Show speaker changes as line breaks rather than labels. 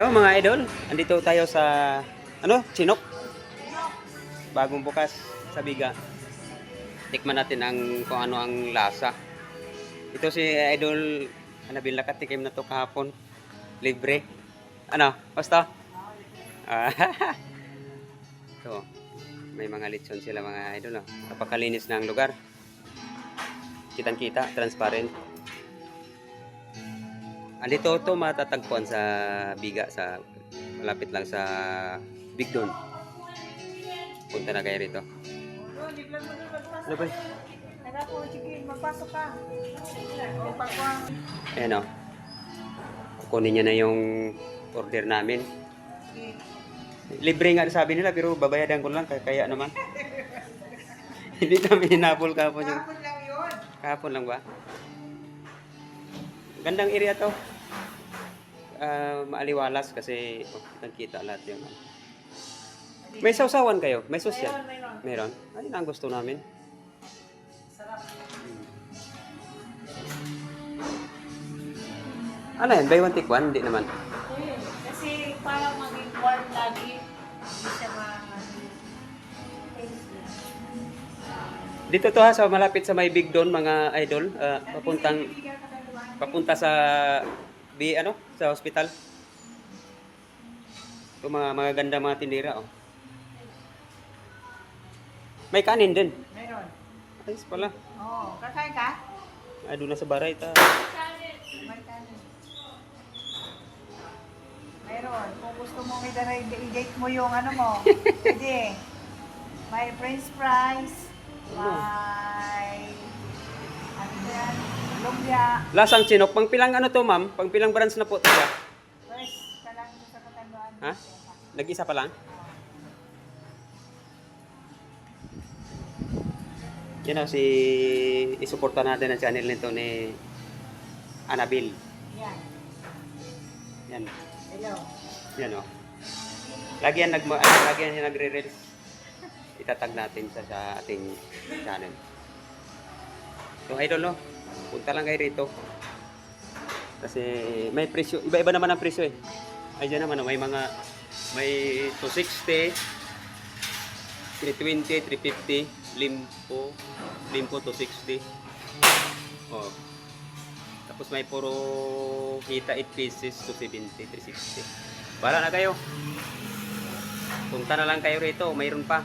Hello mga idol, andito tayo sa ano, Chinok. Bagong bukas sa Biga. Tikman natin ang kung ano ang lasa. Ito si Idol Anabil nakatikim na to kahapon. Libre. Ano, basta? Ah, ito, may mga lechon sila mga idol. Oh. Napakalinis na ang lugar. Kitang-kita, transparent. Andito to matatagpuan sa Biga sa malapit lang sa Bigdon. Punta na kayo rito. Ano ba?
Magpasok ka.
Ayan o. Kukunin niya na yung order namin. Libre nga sabi nila pero babayadan ko lang kaya, naman. Hindi namin hinapol kahapon yung
Tapos lang yun.
kahapon lang ba? Gandang area to. Ah, maaliwalas kasi oh, nakita lahat yung ano. May sausawan kayo? May yan?
Mayroon, mayroon.
Meron? Ayun ang gusto namin.
Sarap.
Ano yan? Buy one take one? Hindi naman.
Kasi parang maging warm lagi. Hindi siya.
Dito to ha, sa malapit sa may Big Don, mga idol. Ah, papuntang, papunta sa, bi, ano, sa hospital. Ito mga, mga ganda mga tindira, oh. May kanin din.
Mayroon.
Ayos pala.
Oo, kakain ka?
Ay, doon na sa baray. Ta.
May kanin. Mayroon. Kung gusto mo may dara, i-date mo yung ano mo. Pwede. May french fries. May... Lumpia.
Lasang chinok. Pang pilang ano to, ma'am? Pang pilang branch na po ito siya?
Fresh ka lang sa katanduan.
Ha? Nag-isa pa lang? Yan o, si... Isuporta natin ang channel nito ni Anabil.
Yan.
Yan.
Hello.
Yan o. Lagi yan, nag, ano, lagi yan nagre-reels. Itatag natin sa, sa ating channel. So, idol, no? Punta lang kayo rito. Kasi may presyo. Iba-iba naman ang presyo eh. Ay, dyan naman, oh, may mga, may 260, 320, 350, limpo, limpo 260. Oh. Tapos may puro kita 8 pieces, 270, 360. Bala na kayo. Punta na lang kayo rito, mayroon pa.